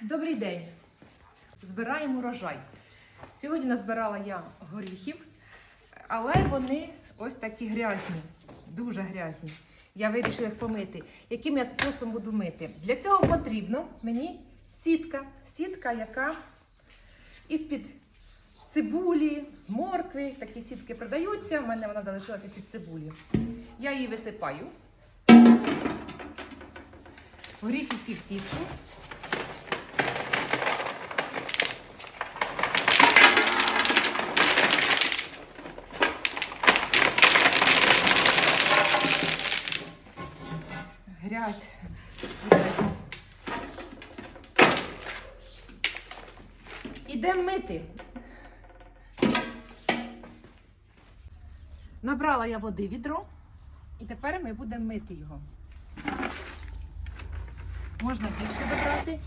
Добрий день! Збираємо урожай. Сьогодні назбирала я горіхів, але вони ось такі грязні, дуже грязні. Я вирішила їх помити. Яким я способом буду мити? Для цього потрібно мені сітка. Сітка, яка із-під цибулі, з моркви. Такі сітки продаються. У мене вона залишилася під цибулі. Я її висипаю. Горіхи всі в сітку. Грязь. Ідемо мити. Набрала я води відро, і тепер ми будемо мити його. Можна більше додати.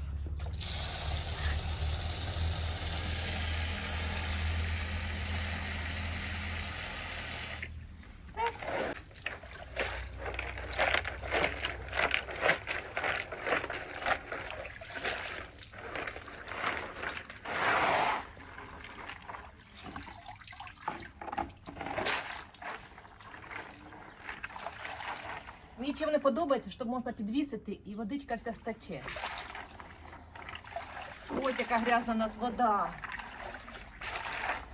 Мені чим не подобається, щоб можна підвісити і водичка вся стече. Ось яка грязна у нас вода.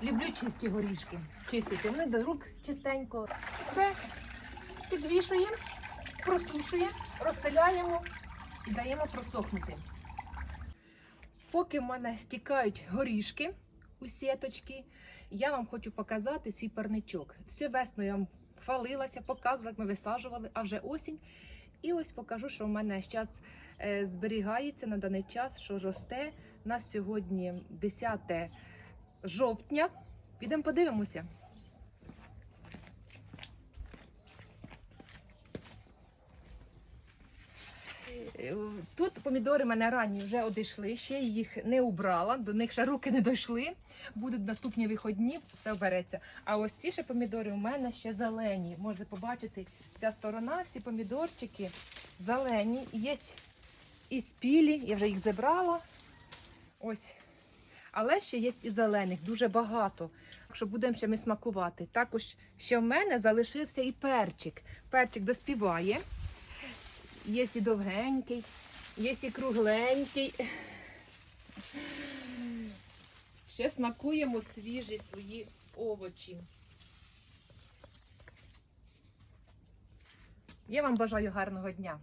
Люблю чисті горішки. Чистити. Вони до рук чистенько. Все. Підвішуємо, просушуємо, розстеляємо і даємо просохнути. Поки в мене стікають горішки у сіточки, я вам хочу показати свій парничок. Всю весну я вам хвалилася, показувала, як ми висаджували, а вже осінь. І ось покажу, що в мене зараз е, зберігається на даний час, що росте. У нас сьогодні 10 жовтня. Підемо подивимося. Тут помідори в мене ранні вже одійшли, ще їх не убрала, до них ще руки не дійшли. Будуть наступні виходні, все обереться. А ось ці ще помідори у мене ще зелені. Можете побачити, ця сторона, всі помідорчики зелені. Є і спілі, я вже їх зібрала. Ось. Але ще є і зелених, дуже багато. Так що будемо ще ми смакувати. Також ще в мене залишився і перчик. Перчик доспіває. Є і довгенький, є і кругленький. Ще смакуємо свіжі свої овочі. Я вам бажаю гарного дня.